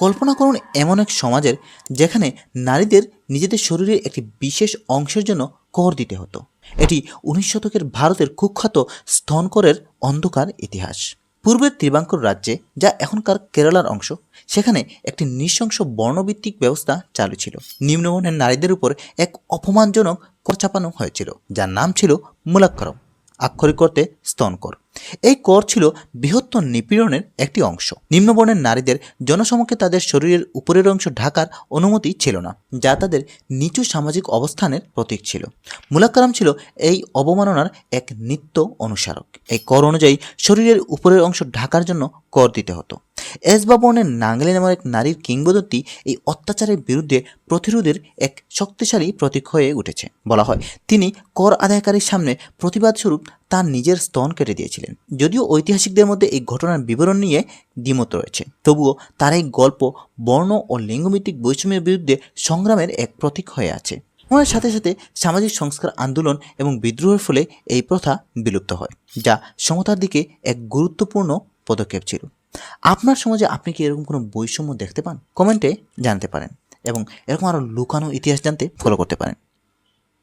কল্পনা করুন এমন এক সমাজের যেখানে নারীদের নিজেদের শরীরের একটি বিশেষ অংশের জন্য কর দিতে হতো। এটি উনিশ শতকের ভারতের কুখ্যাত স্তনকরের অন্ধকার ইতিহাস। পূর্বের ত্রিবাঙ্কুর রাজ্যে, যা এখনকার কেরালার অংশ, সেখানে একটি নৃশংস বর্ণভিত্তিক ব্যবস্থা চালু ছিল। নিম্নবর্ণের নারীদের উপর এক অপমানজনক কর চাপানো হয়েছিল, যার নাম ছিল মূলাক্ষরম আক্ষরিক করতে স্তনকর এই কর ছিল বৃহত্তর নিপীড়নের একটি অংশ। নিম্নবর্ণের নারীদের জনসমক্ষে তাদের শরীরের উপরের অংশ ঢাকার অনুমতি ছিল না, যা তাদের নিচু সামাজিক অবস্থানের প্রতীক ছিল। মুলাকালাম ছিল এই অবমাননার এক নিত্য অনুসারক। এই কর অনুযায়ী শরীরের উপরের অংশ ঢাকার জন্য কর দিতে হতো। এসবা বর্ণের নাঙ্গলি নামের এক নারীর কিংবদন্তি এই অত্যাচারের বিরুদ্ধে প্রতিরোধের এক শক্তিশালী প্রতীক হয়ে উঠেছে বলা হয়। তিনি কর আদায়কারীর সামনে প্রতিবাদ স্বরূপ তার নিজের স্তন কেটে দিয়েছিলেন। যদিও ঐতিহাসিকদের মধ্যে এই ঘটনার বিবরণ নিয়ে দ্বিমত রয়েছে। তবুও তার এই গল্প বর্ণ ও লিঙ্গভিত্তিক বৈষম্যের বিরুদ্ধে সংগ্রামের এক প্রতীক হয়ে আছে। সময়ের সাথে সাথে সামাজিক সংস্কার আন্দোলন এবং বিদ্রোহের ফলে এই প্রথা বিলুপ্ত হয়, যা সমতার দিকে এক গুরুত্বপূর্ণ পদক্ষেপ ছিল। আপনার সমাজে আপনি কি এরকম কোনো বৈষম্য দেখতে পান? কমেন্টে জানতে পারেন এবং এরকম আরও লুকানো ইতিহাস জানতে ফলো করতে পারেন।